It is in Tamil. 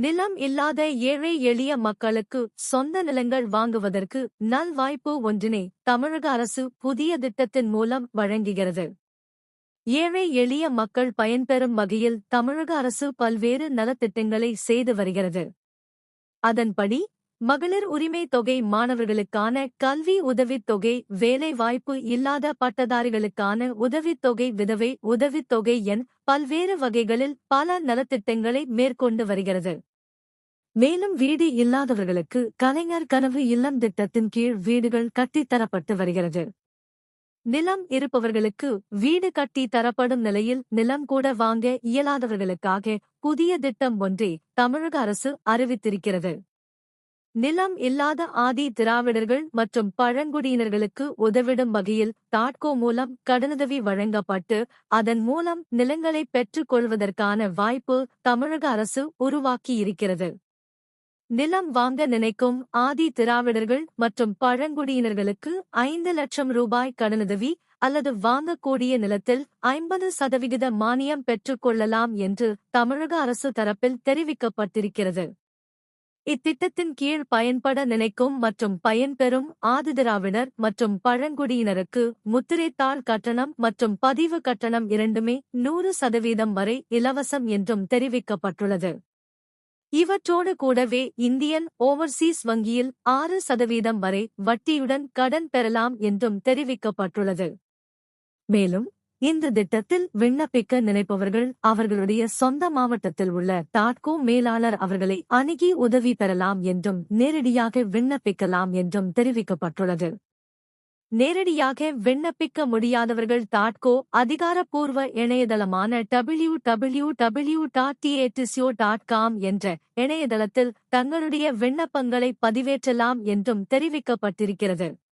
நிலம் இல்லாத ஏழை எளிய மக்களுக்கு சொந்த நிலங்கள் வாங்குவதற்கு நல்வாய்ப்பு ஒன்றினை தமிழக அரசு புதிய திட்டத்தின் மூலம் வழங்குகிறது. ஏழை எளிய மக்கள் பயன்பெறும் வகையில் தமிழக அரசு பல்வேறு நலத்திட்டங்களை செய்து வருகிறது. அதன்படி மகளிர் உரிமை தொகை மாணவர்களுக்கான கல்வி உதவித் தொகை வேலைவாய்ப்பு இல்லாத பட்டதாரிகளுக்கான உதவித்தொகை விதவை உதவித்தொகை என் பல்வேறு வகைகளில் பல நலத்திட்டங்களை மேற்கொண்டு வருகிறது. மேலும் வீடு இல்லாதவர்களுக்கு கலைஞர் கனவு இல்லம் திட்டத்தின் கீழ் வீடுகள் கட்டித் தரப்பட்டு வருகிறது. நிலம் இருப்பவர்களுக்கு வீடு கட்டி தரப்படும் நிலையில் நிலம் கூட வாங்க இயலாதவர்களுக்காக புதிய திட்டம் ஒன்றை தமிழக அரசு அறிவித்திருக்கிறது. நிலம் இல்லாத ஆதி திராவிடர்கள் மற்றும் பழங்குடியினர்களுக்கு உதவிடும் வகையில் தாட்கோ மூலம் கடனுதவி வழங்கப்பட்டு அதன் மூலம் நிலங்களை பெற்றுக் கொள்வதற்கான வாய்ப்பு தமிழக அரசு உருவாக்கியிருக்கிறது. நிலம் வாங்க நினைக்கும் ஆதி திராவிடர்கள் மற்றும் பழங்குடியினர்களுக்கு ஐந்து லட்சம் ரூபாய் கடனுதவி அல்லது வாங்கக்கூடிய நிலத்தில் ஐம்பது சதவிகித மானியம் பெற்றுக்கொள்ளலாம் என்று தமிழக அரசு தரப்பில் தெரிவிக்கப்பட்டிருக்கிறது. இத்திட்டத்தின் கீழ் பயன்பட நினைக்கும் மற்றும் பயன்பெறும் ஆதிதிராவிடர் மற்றும் பழங்குடியினருக்கு முத்திரைத்தாள் கட்டணம் மற்றும் பதிவு கட்டணம் இரண்டுமே நூறு சதவீதம் வரை இலவசம் என்றும் தெரிவிக்கப்பட்டுள்ளது. இவற்றோடு கூடவே இந்தியன் ஓவர்சீஸ் வங்கியில் ஆறு சதவீதம் வரை வட்டியுடன் கடன் பெறலாம் என்றும் தெரிவிக்கப்பட்டுள்ளது. மேலும் இந்த திட்டத்தில் விண்ணப்பிக்க நினைப்பவர்கள் அவர்களுடைய சொந்த மாவட்டத்தில் உள்ள டாட்கோ மேலாளர் அவர்களை அணுகி உதவி பெறலாம் என்றும் நேரடியாக விண்ணப்பிக்கலாம் என்றும் தெரிவிக்கப்பட்டுள்ளது. நேரடியாக விண்ணப்பிக்க முடியாதவர்கள் தாட்கோ அதிகாரப்பூர்வ இணையதளமான W W W dot T A D C O dot com என்ற இணையதளத்தில் தங்களுடைய விண்ணப்பங்களை பதிவேற்றலாம் என்றும் தெரிவிக்கப்பட்டிருக்கிறது.